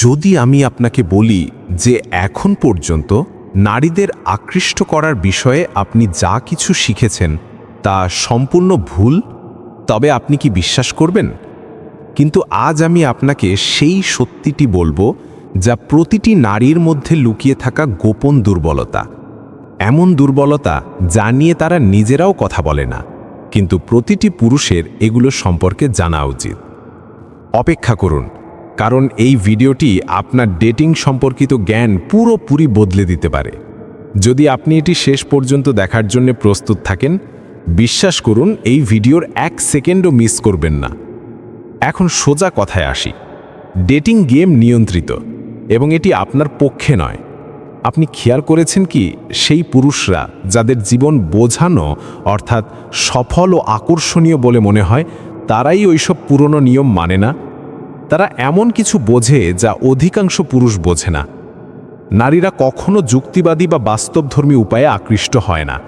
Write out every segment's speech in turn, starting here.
যদি আমি আপনাকে বলি যে এখন পর্যন্ত নারীদের আকৃষ্ট করার বিষয়ে আপনি যা কিছু শিখেছেন তা সম্পূর্ণ ভুল, তবে আপনি কি বিশ্বাস করবেন? কিন্তু আজ আমি আপনাকে সেই সত্যিটি বলব যা প্রতিটি নারীর মধ্যে লুকিয়ে থাকা গোপন দুর্বলতা। এমন দুর্বলতা যা নিয়ে তারা নিজেরাও কথা বলে না, কিন্তু প্রতিটি পুরুষের এগুলো সম্পর্কে জানা উচিত। অপেক্ষা করুন। কারণ এই ভিডিওটি আপনার ডেটিং সম্পর্কিত জ্ঞান পুরোপুরি বদলে দিতে পারে। যদি আপনি এটি শেষ পর্যন্ত দেখার জন্য প্রস্তুত থাকেন, বিশ্বাস করুন, এই ভিডিওর এক সেকেন্ডও মিস করবেন না। এখন সোজা কথায় আসি। ডেটিং গেম নিয়ন্ত্রিত, এবং এটি আপনার পক্ষে নয়। আপনি খেয়াল করেছেন কি, সেই পুরুষরা যাদের জীবন বোঝানো, অর্থাৎ সফল ও আকর্ষণীয় বলে মনে হয়, তারাই ওইসব পুরনো নিয়ম মানে না তারা এমন কিছু বোঝে যা অধিকাংশ পুরুষ বোঝে না। নারীরা কখনো যুক্তিবাদী বা বাস্তবধর্মী উপায়ে আকৃষ্ট হয় না।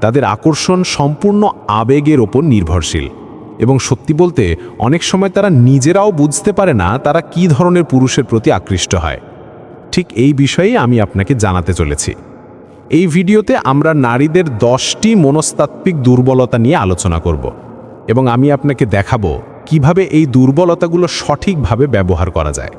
তাদের আকর্ষণ সম্পূর্ণ আবেগের ওপর নির্ভরশীল এবং সত্যি বলতে, অনেক সময় তারা নিজেরাও বুঝতে পারে না তারা কী ধরনের পুরুষের প্রতি আকৃষ্ট হয়। ঠিক এই বিষয়েই আমি আপনাকে জানাতে চলেছি। এই ভিডিওতে আমরা নারীদের দশটি মনস্তাত্ত্বিক দুর্বলতা নিয়ে আলোচনা করব এবং আমি আপনাকে দেখাবো কীভাবে এই দুর্বলতাগুলো সঠিকভাবে ব্যবহার করা যায়।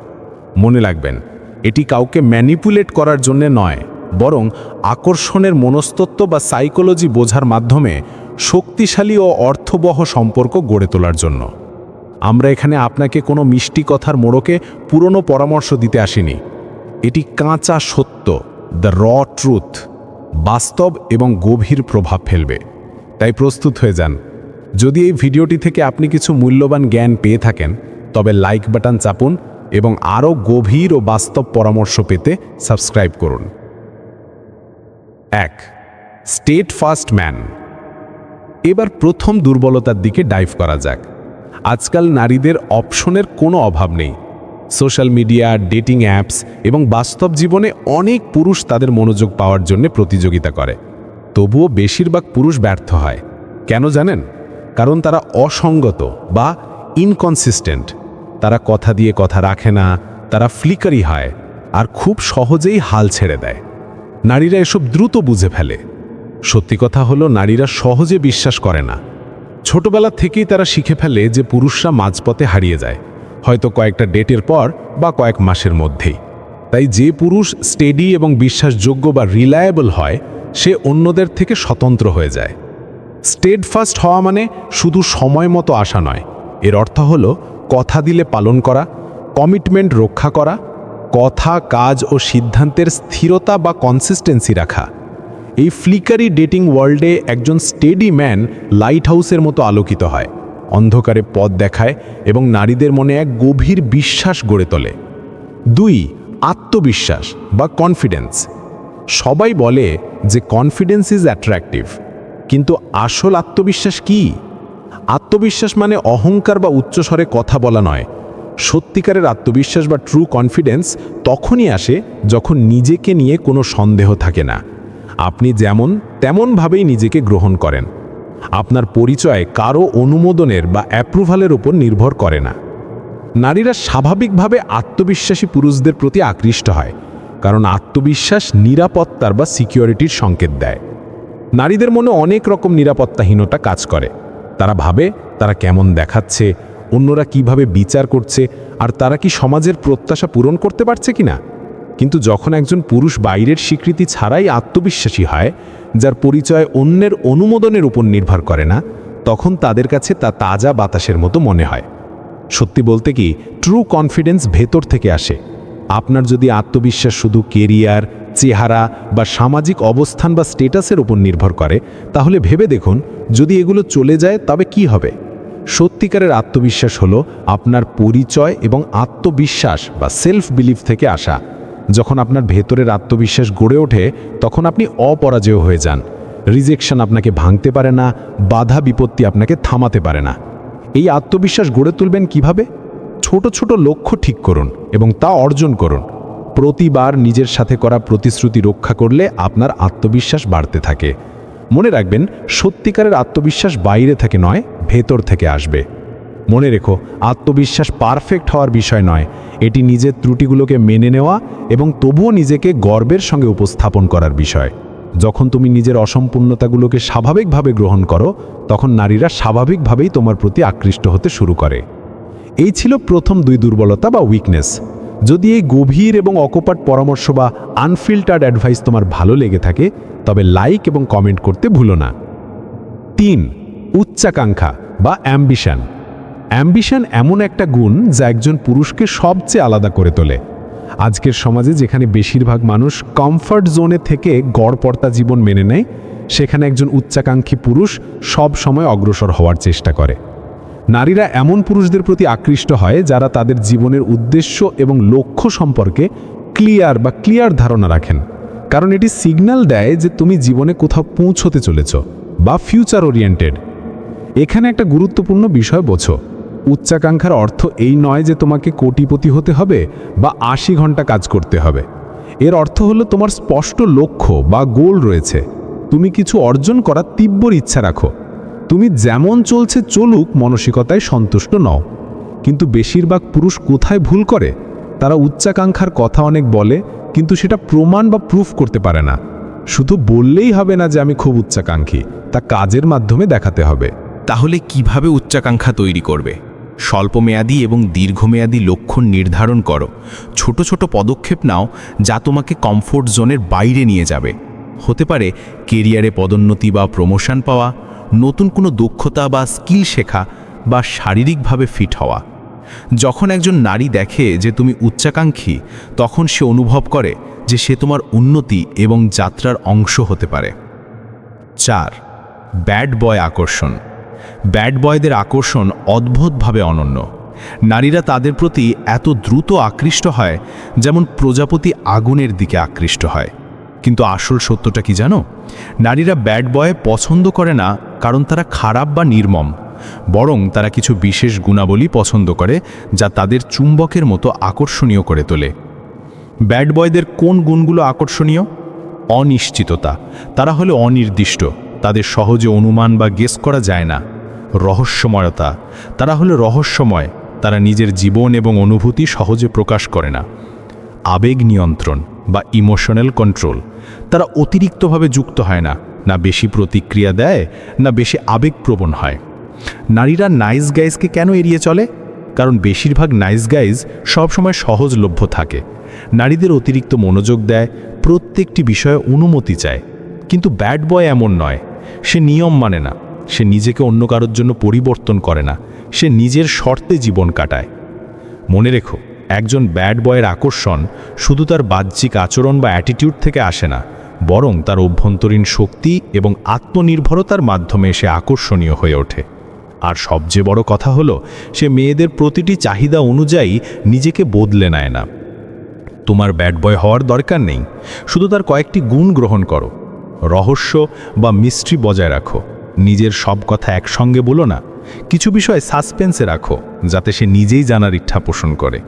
মনে রাখবেন, এটি কাউকে ম্যানিপুলেট করার জন্য নয়, বরং আকর্ষণের মনস্তত্ত্ব বা সাইকোলজি বোঝার মাধ্যমে শক্তিশালী ও অর্থবহ সম্পর্ক গড়ে তোলার জন্য। আমরা এখানে আপনাকে কোনো মিষ্টি কথার মোড়কে পুরনো পরামর্শ দিতে আসিনি। এটি কাঁচা সত্য দ্য র ট্রুথ বাস্তব এবং গভীর প্রভাব ফেলবে। তাই প্রস্তুত হয়ে যান। যদি এই ভিডিওটি থেকে আপনি কিছু মূল্যবান জ্ঞান পেয়ে থাকেন, তবে লাইক বাটন চাপুন এবং আরও গভীর ও বাস্তব পরামর্শ পেতে সাবস্ক্রাইব করুন। এক স্টেট ফার্স্ট ম্যান এবার প্রথম দুর্বলতার দিকে ডাইভ করা যাক। আজকাল নারীদের অপশনের কোনো অভাব নেই। সোশ্যাল মিডিয়া ডেটিং অ্যাপস এবং বাস্তব জীবনে অনেক পুরুষ তাদের মনোযোগ পাওয়ার জন্য প্রতিযোগিতা করে। তবুও বেশিরভাগ পুরুষ ব্যর্থ হয়। কেন জানেন? কারণ তারা অসঙ্গত বা ইনকনসিস্টেন্ট তারা কথা দিয়ে কথা রাখে না, তারা ফ্লিকারি হয় আর খুব সহজেই হাল ছেড়ে দেয়। নারীরা এসব দ্রুত বুঝে ফেলে। সত্যি কথা হলো, নারীরা সহজে বিশ্বাস করে না। ছোটবেলা থেকেই তারা শিখে ফেলে যে পুরুষরা মাঝপথে হারিয়ে যায়, হয়তো কয়েকটা ডেটের পর বা কয়েক মাসের মধ্যেই। তাই যে পুরুষ স্টেডি এবং বিশ্বাসযোগ্য বা রিলায়েবল হয়, সে অন্যদের থেকে স্বতন্ত্র হয়ে যায়। স্টেডফাস্ট হওয়া মানে শুধু সময় মতো আসা নয়। এর অর্থ হল কথা দিলে পালন করা কমিটমেন্ট রক্ষা করা, কথা, কাজ ও সিদ্ধান্তের স্থিরতা বা কনসিস্টেন্সি রাখা। এই ফ্লিকারি ডেটিং ওয়ার্ল্ডে একজন স্টেডি ম্যান লাইট হাউসের মতো আলোকিত হয়, অন্ধকারে পথ দেখায় এবং নারীদের মনে এক গভীর বিশ্বাস গড়ে তোলে। দুই, আত্মবিশ্বাস বা কনফিডেন্স সবাই বলে যে কনফিডেন্স ইজ অ্যাট্রাকটিভ কিন্তু আসল আত্মবিশ্বাস কি? আত্মবিশ্বাস মানে অহংকার বা উচ্চস্বরে কথা বলা নয়। সত্যিকারের আত্মবিশ্বাস বা ট্রু কনফিডেন্স তখনই আসে যখন নিজেকে নিয়ে কোনো সন্দেহ থাকে না। আপনি যেমন, তেমনভাবেই নিজেকে গ্রহণ করেন। আপনার পরিচয় কারও অনুমোদনের বা অ্যাপ্রুভালের উপর নির্ভর করে না। নারীরা স্বাভাবিকভাবে আত্মবিশ্বাসী পুরুষদের প্রতি আকৃষ্ট হয়, কারণ আত্মবিশ্বাস নিরাপত্তার বা সিকিউরিটির সংকেত দেয়। নারীদের মনে অনেক রকম নিরাপত্তাহীনতা কাজ করে। তারা ভাবে, তারা কেমন দেখাচ্ছে, অন্যরা কীভাবে বিচার করছে, আর তারা কি সমাজের প্রত্যাশা পূরণ করতে পারছে কিনা? কিন্তু যখন একজন পুরুষ বাইরের স্বীকৃতি ছাড়াই আত্মবিশ্বাসী হয়, যার পরিচয় অন্যের অনুমোদনের উপর নির্ভর করে না, তখন তাদের কাছে তা তাজা বাতাসের মতো মনে হয়। সত্যি বলতে কি ট্রু কনফিডেন্স ভেতর থেকে আসে। আপনার যদি আত্মবিশ্বাস শুধু কেরিয়ার চেহারা বা সামাজিক অবস্থান বা স্টেটাসের উপর নির্ভর করে, তাহলে ভেবে দেখুন, যদি এগুলো চলে যায় তবে কি হবে? সত্যিকারের আত্মবিশ্বাস হলো আপনার পরিচয় এবং আত্মবিশ্বাস বা সেলফ বিলিফ থেকে আসা। যখন আপনার ভেতরের আত্মবিশ্বাস গড়ে ওঠে, তখন আপনি অপরাজয় হয়ে যান। রিজেকশন আপনাকে ভাঙতে পারে না, বাধা বিপত্তি আপনাকে থামাতে পারে না। এই আত্মবিশ্বাস গড়ে তুলবেন কীভাবে? ছোট ছোট লক্ষ্য ঠিক করুন এবং তা অর্জন করুন। প্রতিবার নিজের সাথে করা প্রতিশ্রুতি রক্ষা করলে আপনার আত্মবিশ্বাস বাড়তে থাকে। মনে রাখবেন, সত্যিকারের আত্মবিশ্বাস বাইরে থেকে নয়, ভেতর থেকে আসবে। মনে রেখো, আত্মবিশ্বাস পারফেক্ট হওয়ার বিষয় নয়। এটি নিজের ত্রুটিগুলোকে মেনে নেওয়া এবং তবুও নিজেকে গর্বের সঙ্গে উপস্থাপন করার বিষয়। যখন তুমি নিজের অসম্পূর্ণতাগুলোকে স্বাভাবিকভাবে গ্রহণ করো, তখন নারীরা স্বাভাবিকভাবেই তোমার প্রতি আকৃষ্ট হতে শুরু করে। এই ছিল প্রথম দুই দুর্বলতা বা উইকনেস যদি এই গভীর এবং অকপাট পরামর্শ বা আনফিল্টার্ড অ্যাডভাইস তোমার ভালো লেগে থাকে, তবে লাইক এবং কমেন্ট করতে ভুলো না। তিন, উচ্চাকাঙ্ক্ষা বা অ্যাম্বিশন অ্যাম্বিশন এমন একটা গুণ যা একজন পুরুষকে সবচেয়ে আলাদা করে তোলে। আজকের সমাজে যেখানে বেশিরভাগ মানুষ কমফর্ট জোনে থেকে গড়পর্তা জীবন মেনে নেয়, সেখানে একজন উচ্চাকাঙ্ক্ষী পুরুষ সব সময় অগ্রসর হওয়ার চেষ্টা করে। নারীরা এমন পুরুষদের প্রতি আকৃষ্ট হয় যারা তাদের জীবনের উদ্দেশ্য এবং লক্ষ্য সম্পর্কে ক্লিয়ার বা ক্লিয়ার ধারণা রাখেন। কারণ এটি সিগন্যাল দেয় যে তুমি জীবনে কোথাও পৌঁছতে চলেছ বা ফিউচার ওরিয়েন্টেড। এখানে একটা গুরুত্বপূর্ণ বিষয় বোঝো। উচ্চাকাঙ্ক্ষার অর্থ এই নয় যে তোমাকে কোটিপতি হতে হবে বা আশি ঘণ্টা কাজ করতে হবে। এর অর্থ হলো তোমার স্পষ্ট লক্ষ্য বা গোল রয়েছে। তুমি কিছু অর্জন করার তীব্র ইচ্ছা রাখো। তুমি যেমন চলছে চলুক মানসিকতায় সন্তুষ্ট নও। কিন্তু বেশিরভাগ পুরুষ কোথায় ভুল করে? তারা উচ্চাকাঙ্ক্ষার কথা অনেক বলে, কিন্তু সেটা প্রমাণ বা প্রুফ করতে পারে না। শুধু বললেই হবে না যে আমি খুব উচ্চাকাঙ্ক্ষী, তা কাজের মাধ্যমে দেখাতে হবে। তাহলে কীভাবে উচ্চাকাঙ্ক্ষা তৈরি করবে? স্বল্পমেয়াদী এবং দীর্ঘমেয়াদী লক্ষ্য নির্ধারণ করো। ছোট ছোট পদক্ষেপ নাও যা তোমাকে কমফোর্ট জোনের বাইরে নিয়ে যাবে। হতে পারে কেরিয়ারে পদোন্নতি বা প্রমোশন পাওয়া নতুন কোনো দক্ষতা বা স্কিল শেখা বা শারীরিকভাবে ফিট হওয়া। যখন একজন নারী দেখে যে তুমি উচ্চাকাঙ্ক্ষী, তখন সে অনুভব করে যে সে তোমার উন্নতি এবং যাত্রার অংশ হতে পারে। চার, ব্যাড বয় আকর্ষণ। ব্যাড বয়দের আকর্ষণ অদ্ভুতভাবে অনন্য। নারীরা তাদের প্রতি এত দ্রুত আকৃষ্ট হয় যেমন প্রজাপতি আগুনের দিকে আকৃষ্ট হয়। কিন্তু আসল সত্যটা কি জানো? নারীরা ব্যাড বয় পছন্দ করে না কারণ তারা খারাপ বা নির্মম, বরং তারা কিছু বিশেষ গুণাবলী পছন্দ করে যা তাদের চুম্বকের মতো আকর্ষণীয় করে তোলে। ব্যাড বয়দের কোন গুণগুলো আকর্ষণীয়? অনিশ্চিততা। তারা হলো অনির্দিষ্ট, তাদের সহজে অনুমান বা গেস করা যায় না। রহস্যময়তা। তারা হলো রহস্যময়, তারা নিজের জীবন এবং অনুভূতি সহজে প্রকাশ করে না। আবেগ নিয়ন্ত্রণ বা ইমোশনাল কন্ট্রোল। তারা অতিরিক্তভাবে যুক্ত হয় না। না বেশি প্রতিক্রিয়া দেয়, না বেশি আবেগপ্রবণ হয়। নারীরা নাইস গাইজকে কেন এড়িয়ে চলে? কারণ বেশিরভাগ নাইস গাইজ সবসময় সহজলভ্য থাকে। নারীদের অতিরিক্ত মনোযোগ দেয়, প্রত্যেকটি বিষয়ে অনুমতি চায়। কিন্তু ব্যাড বয় এমন নয়। সে নিয়ম মানে না। সে নিজেকে অন্য কারোর জন্য পরিবর্তন করে না। সে নিজের শর্তে জীবন কাটায়। মনে রেখো, একজন ব্যাড বয়ের আকর্ষণ শুধু তার বাহ্যিক আচরণ বা অ্যাটিটিউড থেকে আসে না। বরং তার অভ্যন্তরীণ শক্তি এবং আত্মনির্ভরতার মাধ্যমে সে আকর্ষণীয় হয়ে ওঠে। আর সবচেয়ে বড় কথা হলো, সে মেয়েদের প্রতিটি চাহিদা অনুযায়ী নিজেকে বদলে নেয় না। তোমার ব্যাড বয় হওয়ার দরকার নেই, শুধু তার কয়েকটি গুণ গ্রহণ করো। রহস্য বা মিস্ট্রি বজায় রাখো। নিজের সব কথা একসঙ্গে বলো না। কিছু বিষয় সাসপেন্সে রাখো, যাতে সে নিজেই জানার ইচ্ছা পোষণ করে।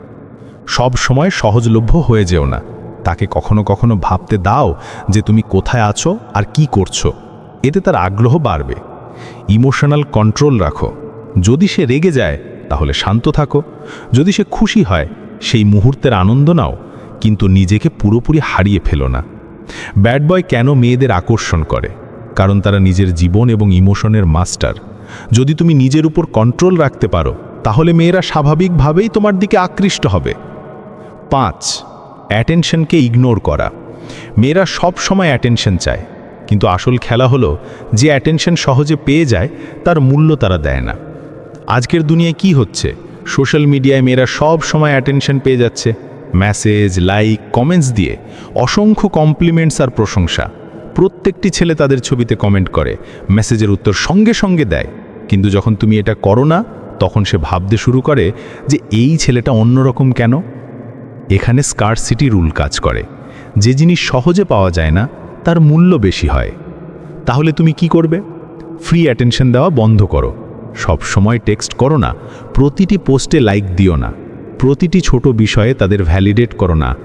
সব সময় সহজলভ্য হয়ে যেও না। তাকে কখনো কখনো ভাবতে দাও যে তুমি কোথায় আছো আর কি করছ। এতে তার আগ্রহ বাড়বে। ইমোশনাল কন্ট্রোল রাখো। যদি সে রেগে যায়, তাহলে শান্ত থাকো। যদি সে খুশি হয়, সেই মুহূর্তের আনন্দ নাও, কিন্তু নিজেকে পুরোপুরি হারিয়ে ফেলো না। ব্যাড বয় কেন মেয়েদের আকর্ষণ করে? কারণ তারা নিজের জীবন এবং ইমোশনের মাস্টার। যদি তুমি নিজের উপর কন্ট্রোল রাখতে পারো, তাহলে মেয়েরা স্বাভাবিকভাবেই তোমার দিকে আকৃষ্ট হবে। পাঁচ অ্যাটেনশনকে ইগনোর করা। মেয়েরা সব সময় অ্যাটেনশন চায়। কিন্তু আসল খেলা হলো যে অ্যাটেনশন সহজে পেয়ে যায়, তার মূল্য তারা দেয় না। আজকের দুনিয়ায় কি হচ্ছে? সোশ্যাল মিডিয়ায় মেয়েরা সব সময় অ্যাটেনশন পেয়ে যাচ্ছে। মেসেজ, লাইক, কমেন্টস দিয়ে অসংখ্য কমপ্লিমেন্টস আর প্রশংসা। প্রত্যেকটি ছেলে তাদের ছবিতে কমেন্ট করে, মেসেজের উত্তর সঙ্গে সঙ্গে দেয়। কিন্তু যখন তুমি এটা করো না, তখন সে ভাবতে শুরু করে যে এই ছেলেটা অন্যরকম কেন? এখানে সিটি রুল কাজ করে। যে জিনিস সহজে পাওয়া যায় না, তার মূল্য বেশি হয়। তাহলে তুমি কি করবে? ফ্রি অ্যাটেনশন দেওয়া বন্ধ করো। সব সময় টেক্সট করো না। প্রতিটি পোস্টে লাইক দিও না। প্রতিটি ছোট বিষয়ে তাদের ভ্যালিডেট করো না।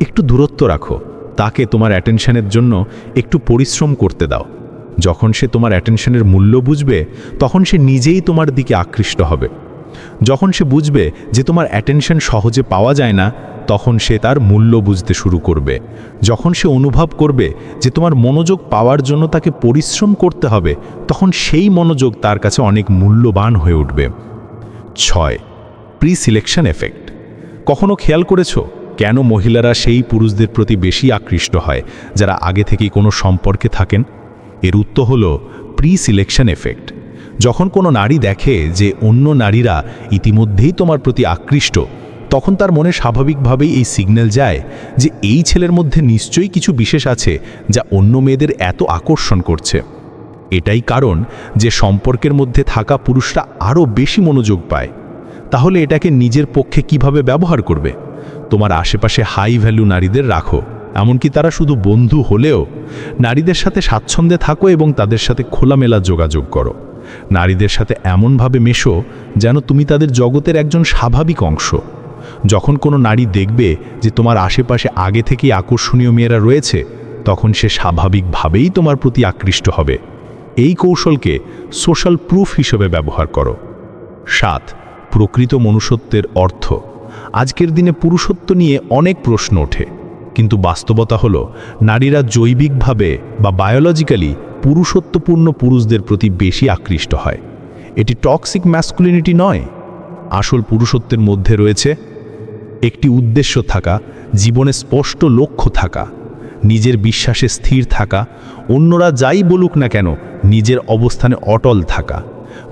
একটু দূরত্ব রাখো। তাকে তোমার অ্যাটেনশনের জন্য একটু পরিশ্রম করতে দাও। যখন সে তোমার অ্যাটেনশনের মূল্য বুঝবে, তখন সে নিজেই তোমার দিকে আকৃষ্ট হবে। যখন সে বুঝবে যে তোমার অ্যাটেনশন সহজে পাওয়া যায় না, তখন সে তার মূল্য বুঝতে শুরু করবে। যখন সে অনুভব করবে যে তোমার মনোযোগ পাওয়ার জন্য তাকে পরিশ্রম করতে হবে, তখন সেই মনোযোগ তার কাছে অনেক মূল্যবান হয়ে উঠবে। ছয় প্রি সিলেকশন এফেক্ট কখনো খেয়াল করেছ? কেন মহিলারা সেই পুরুষদের প্রতি বেশি আকৃষ্ট হয়, যারা আগে থেকেই কোনো সম্পর্কে থাকেন? এর উত্তর হলো প্রি সিলেকশন এফেক্ট যখন কোনো নারী দেখে যে অন্য নারীরা ইতিমধ্যেই তোমার প্রতি আকৃষ্ট, তখন তার মনে স্বাভাবিকভাবেই এই সিগন্যাল যায় যে এই ছেলের মধ্যে নিশ্চয়ই কিছু বিশেষ আছে যা অন্য মেয়েদের এত আকর্ষণ করছে। এটাই কারণ যে সম্পর্কের মধ্যে থাকা পুরুষরা আরও বেশি মনোযোগ পায়। তাহলে এটাকে নিজের পক্ষে কীভাবে ব্যবহার করবে? তোমার আশেপাশে হাই ভ্যালু নারীদের রাখো, এমনকি তারা শুধু বন্ধু হলেও নারীদের সাথে স্বাচ্ছন্দ্যে থাকো এবং তাদের সাথে খোলামেলা যোগাযোগ করো। নারীদের সাথে এমনভাবে মেশো যেন তুমি তাদের জগতের একজন স্বাভাবিক অংশ। যখন কোনো নারী দেখবে যে তোমার আশেপাশে আগে থেকেই আকর্ষণীয় মেয়েরা রয়েছে, তখন সে স্বাভাবিকভাবেই তোমার প্রতি আকৃষ্ট হবে। এই কৌশলকে সোশ্যাল প্রুফ হিসেবে ব্যবহার করো। সাত, প্রকৃত মনুষ্যত্বের অর্থ। আজকের দিনে পুরুষত্ব নিয়ে অনেক প্রশ্ন ওঠে। কিন্তু বাস্তবতা হলো, নারীরা জৈবিকভাবে বা বায়োলজিক্যালি পুরুষত্বপূর্ণ পুরুষদের প্রতি বেশি আকৃষ্ট হয়। এটি টক্সিক ম্যাসকুলিনিটি নয়। আসল পুরুষত্বের মধ্যে রয়েছে একটি উদ্দেশ্য থাকা, জীবনে স্পষ্ট লক্ষ্য থাকা, নিজের বিশ্বাসে স্থির থাকা, অন্যরা যাই বলুক না কেন নিজের অবস্থানে অটল থাকা,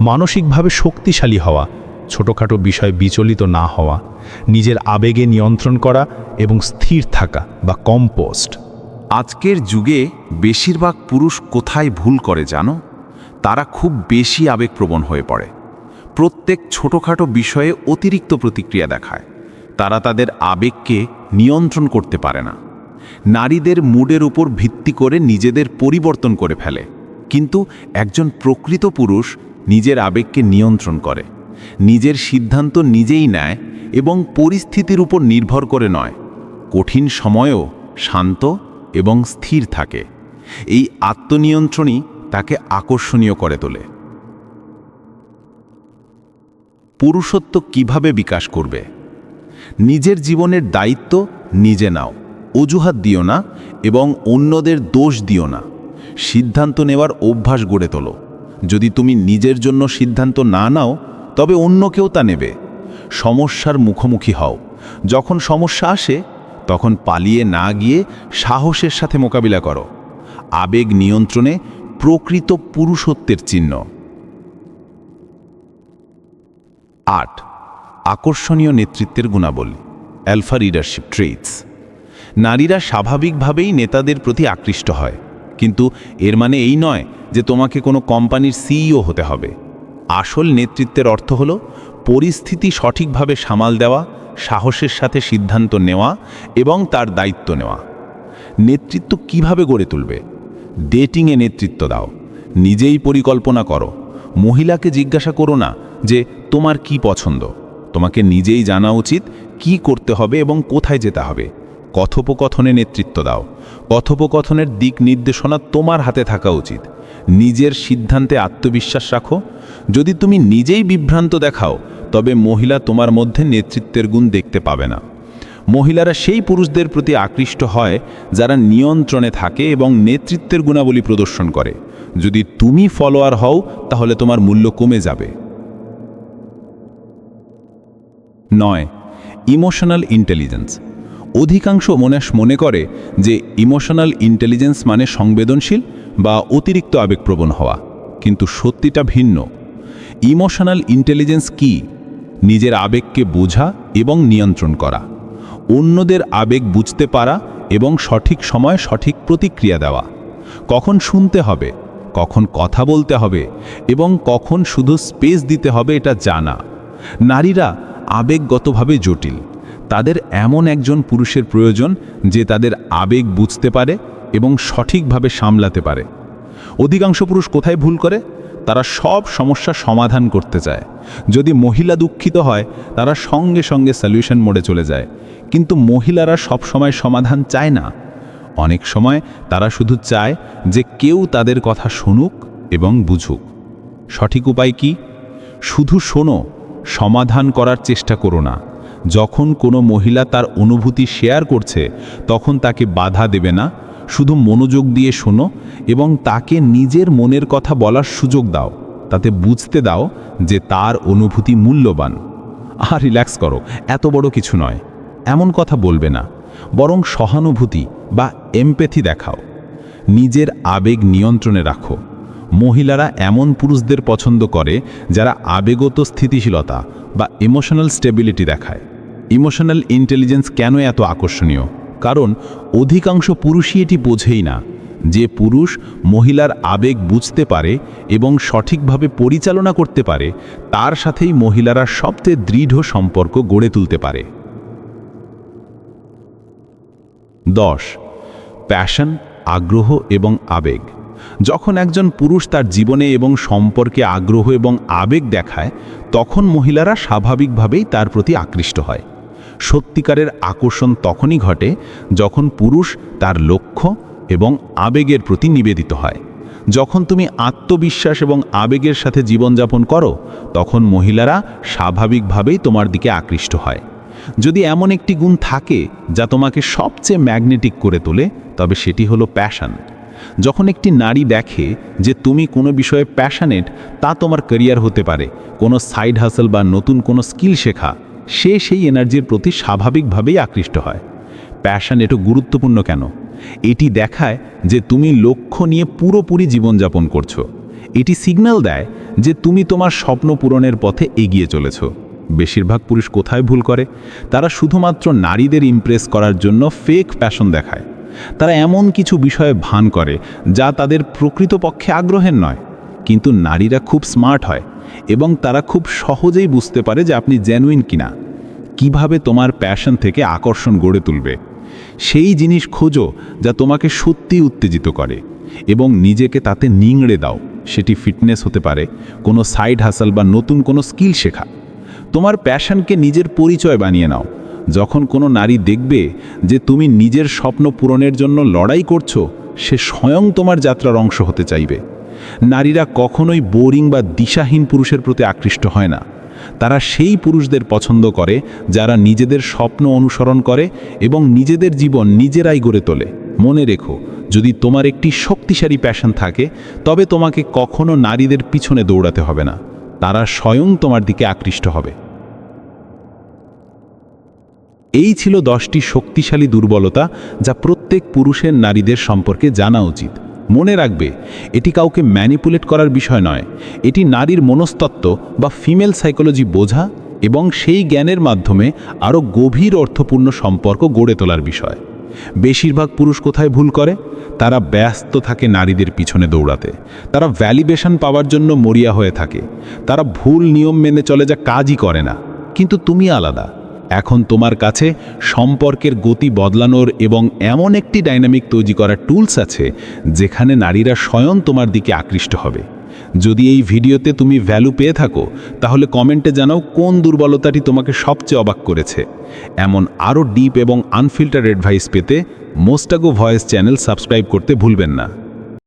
মানসিকভাবে শক্তিশালী হওয়া, ছোটোখাটো বিষয় বিচলিত না হওয়া, নিজের আবেগে নিয়ন্ত্রণ করা এবং স্থির থাকা বা কম্পোস্ট আজকের যুগে বেশিরভাগ পুরুষ কোথায় ভুল করে জানো? তারা খুব বেশি আবেগপ্রবণ হয়ে পড়ে। প্রত্যেক ছোটোখাটো বিষয়ে অতিরিক্ত প্রতিক্রিয়া দেখায়। তারা তাদের আবেগকে নিয়ন্ত্রণ করতে পারে না। নারীদের মুডের উপর ভিত্তি করে নিজেদের পরিবর্তন করে ফেলে। কিন্তু একজন প্রকৃত পুরুষ নিজের আবেগকে নিয়ন্ত্রণ করে। নিজের সিদ্ধান্ত নিজেই নেয় এবং পরিস্থিতির উপর নির্ভর করে নয়। কঠিন সময়েও শান্ত এবং স্থির থাকে। এই আত্মনিয়ন্ত্রণই তাকে আকর্ষণীয় করে তোলে। পুরুষত্ব কীভাবে বিকাশ করবে? নিজের জীবনের দায়িত্ব নিজে নাও, অজুহাত দিও না এবং অন্যদের দোষ দিও না। সিদ্ধান্ত নেওয়ার অভ্যাস গড়ে তোলো। যদি তুমি নিজের জন্য সিদ্ধান্ত না নাও, তবে অন্য কেউ তা নেবে। সমস্যার মুখোমুখি হও। যখন সমস্যা আসে তখন পালিয়ে না গিয়ে সাহসের সাথে মোকাবিলা করো। আবেগ নিয়ন্ত্রণে প্রকৃত পুরুষত্বের চিহ্ন। আট। আকর্ষণীয় নেতৃত্বের গুণাবলী। অ্যালফা লিডারশিপ ট্রেটস নারীরা স্বাভাবিকভাবেই নেতাদের প্রতি আকৃষ্ট হয়। কিন্তু এর মানে এই নয় যে তোমাকে কোনো কোম্পানির সিইও হতে হবে। আসল নেতৃত্বের অর্থ হল পরিস্থিতি সঠিকভাবে সামাল দেওয়া সাহসের সাথে সিদ্ধান্ত নেওয়া এবং তার দায়িত্ব নেওয়া। নেতৃত্ব কীভাবে গড়ে তুলবে? ডেটিংয়ে নেতৃত্ব দাও। নিজেই পরিকল্পনা করো। মহিলাকে জিজ্ঞাসা করো না যে, তোমার কি পছন্দ? তোমাকে নিজেই জানা উচিত কি করতে হবে এবং কোথায় যেতে হবে। কথোপকথনে নেতৃত্ব দাও। কথোপকথনের দিক নির্দেশনা তোমার হাতে থাকা উচিত। নিজের সিদ্ধান্তে আত্মবিশ্বাস রাখো। যদি তুমি নিজেই বিভ্রান্ত দেখাও তবে মহিলা তোমার মধ্যে নেতৃত্বের গুণ দেখতে পাবে না। মহিলারা সেই পুরুষদের প্রতি আকৃষ্ট হয়, যারা নিয়ন্ত্রণে থাকে এবং নেতৃত্বের গুণাবলী প্রদর্শন করে। যদি তুমি ফলোয়ার হও, তাহলে তোমার মূল্য কমে যাবে। নয়, ইমোশনাল ইন্টেলিজেন্স। অধিকাংশ মনাস মনে করে যে ইমোশনাল ইন্টেলিজেন্স মানে সংবেদনশীল বা অতিরিক্ত আবেগপ্রবণ হওয়া, কিন্তু সত্যিটা ভিন্ন। ইমোশনাল ইন্টেলিজেন্স কি? নিজের আবেগকে বোঝা এবং নিয়ন্ত্রণ করা। অন্যদের আবেগ বুঝতে পারা এবং সঠিক সময় সঠিক প্রতিক্রিয়া দেওয়া। কখন শুনতে হবে, কখন কথা বলতে হবে এবং কখন শুধু স্পেস দিতে হবে এটা জানা। নারীরা আবেগগতভাবে জটিল। তাদের এমন একজন পুরুষের প্রয়োজন যে তাদের আবেগ বুঝতে পারে এবং সঠিকভাবে সামলাতে পারে। অধিকাংশ পুরুষ কোথায় ভুল করে? তারা সব সমস্যা সমাধান করতে চায় যদি মহিলা দুঃখিত হয়, তারা সঙ্গে সঙ্গে সলিউশন মোডে চলে যায়। কিন্তু মহিলারা সব সময় সমাধান চায় না। অনেক সময় তারা শুধু চায় যে কেউ তাদের কথা শুনুক এবং বুঝুক। সঠিক উপায় কি? শুধু শোনো, সমাধান করার চেষ্টা করো না। যখন কোনো মহিলা তার অনুভূতি শেয়ার করছে, তখন তাকে বাধা দেবে না শুধু মনোযোগ দিয়ে শোনো এবং তাকে নিজের মনের কথা বলার সুযোগ দাও। তাতে বুঝতে দাও যে তার অনুভূতি মূল্যবান। আর রিল্যাক্স করো, এত বড় কিছু নয়। এমন কথা বলবে না। বরং সহানুভূতি বা এমপেথি দেখাও। নিজের আবেগ নিয়ন্ত্রণে রাখো। মহিলারা এমন পুরুষদের পছন্দ করে যারা আবেগত স্থিতিশীলতা বা ইমোশনাল স্টেবিলিটি দেখায়। ইমোশনাল ইন্টেলিজেন্স কেন এত আকর্ষণীয়? কারণ অধিকাংশ পুরুষই এটি বোঝেই না, যে পুরুষ মহিলার আবেগ বুঝতে পারে এবং সঠিকভাবে পরিচালনা করতে পারে, তার সাথেই মহিলারা সবচেয়ে দৃঢ় সম্পর্ক গড়ে তুলতে পারে। দশ, প্যাশন, আগ্রহ এবং আবেগ। যখন একজন পুরুষ তার জীবনে এবং সম্পর্কে আগ্রহ এবং আবেগ দেখায়, তখন মহিলারা স্বাভাবিকভাবেই তার প্রতি আকৃষ্ট হয়। সত্যিকারের আকর্ষণ তখনই ঘটে যখন পুরুষ তার লক্ষ্য এবং আবেগের প্রতি নিবেদিত হয়। যখন তুমি আত্মবিশ্বাস এবং আবেগের সাথে জীবনযাপন করো, তখন মহিলারা স্বাভাবিকভাবেই তোমার দিকে আকৃষ্ট হয়। যদি এমন একটি গুণ থাকে যা তোমাকে সবচেয়ে ম্যাগনেটিক করে তোলে, তবে সেটি হলো প্যাশন। যখন একটি নারী দেখে যে তুমি কোনো বিষয়ে প্যাশানেট, তা তোমার ক্যারিয়ার হতে পারে, কোনো সাইড হাসল বা নতুন কোনো স্কিল শেখা। সে সেই এনার্জির প্রতি স্বাভাবিকভাবেই আকৃষ্ট হয়। প্যাশন একটু গুরুত্বপূর্ণ কেন? এটি দেখায় যে তুমি লক্ষ্য নিয়ে পুরোপুরি জীবনযাপন করছ। এটি সিগন্যাল দেয় যে তুমি তোমার স্বপ্ন পূরণের পথে এগিয়ে চলেছ। বেশিরভাগ পুরুষ কোথায় ভুল করে? তারা শুধুমাত্র নারীদের ইমপ্রেস করার জন্য ফেক প্যাশন দেখায়। তারা এমন কিছু বিষয়ে ভান করে যা তাদের প্রকৃতপক্ষে আগ্রহের নয়। কিন্তু নারীরা খুব স্মার্ট হয়। এবং তারা খুব সহজেই বুঝতে পারে যে আপনি জেনুইন কিনা। কীভাবে তোমার প্যাশন থেকে আকর্ষণ গড়ে তুলবে। সেই জিনিস খোঁজো যা তোমাকে সত্যি উত্তেজিত করে এবং নিজেকে তাতে নিংড়ে দাও। সেটি ফিটনেস হতে পারে, কোনো সাইড হাসাল বা নতুন কোনো স্কিল শেখা। তোমার প্যাশনকে নিজের পরিচয় বানিয়ে নাও। যখন কোনো নারী দেখবে যে তুমি নিজের স্বপ্ন পূরণের জন্য লড়াই করছ, সে স্বয়ং তোমার যাত্রার অংশ হতে চাইবে। নারীরা কখনোই বোরিং বা দিশাহীন পুরুষের প্রতি আকৃষ্ট হয় না। তারা সেই পুরুষদের পছন্দ করে, যারা নিজেদের স্বপ্ন অনুসরণ করে এবং নিজেদের জীবন নিজেরাই গড়ে তোলে। মনে রেখো, যদি তোমার একটি শক্তিশালী প্যাশন থাকে, তবে তোমাকে কখনো নারীদের পিছনে দৌড়াতে হবে না। তারা স্বয়ং তোমার দিকে আকৃষ্ট হবে। এই ছিল দশটি শক্তিশালী দুর্বলতা যা প্রত্যেক পুরুষের নারীদের সম্পর্কে জানা উচিত। মনে রাখবে, এটি কাউকে ম্যানিপুলেট করার বিষয় নয়। এটি নারীর মনস্তত্ত্ব বা ফিমেল সাইকোলজি বোঝা এবং সেই জ্ঞানের মাধ্যমে আরও গভীর অর্থপূর্ণ সম্পর্ক গড়ে তোলার বিষয়। বেশিরভাগ পুরুষ কোথায় ভুল করে? তারা ব্যস্ত থাকে নারীদের পিছনে দৌড়াতে। তারা ভ্যালিবেশন পাওয়ার জন্য মরিয়া হয়ে থাকে। তারা ভুল নিয়ম মেনে চলে যা কাজই করে না। কিন্তু তুমি আলাদা। এখন তোমার কাছে সম্পর্কের গতি বদলানোর এবং এমন একটি ডাইনামিক তৈরি করার টুলস আছে, যেখানে নারীরা স্বয়ং তোমার দিকে আকৃষ্ট হবে। যদি এই ভিডিওতে তুমি ভ্যালু পেয়ে থাকো, তাহলে কমেন্টে জানাও কোন দুর্বলতাটি তোমাকে সবচেয়ে অবাক করেছে। এমন আরও ডিপ এবং আনফিল্টার অ্যাডভাইস পেতে মোস্টাগো ভয়েস চ্যানেল সাবস্ক্রাইব করতে ভুলবেন না।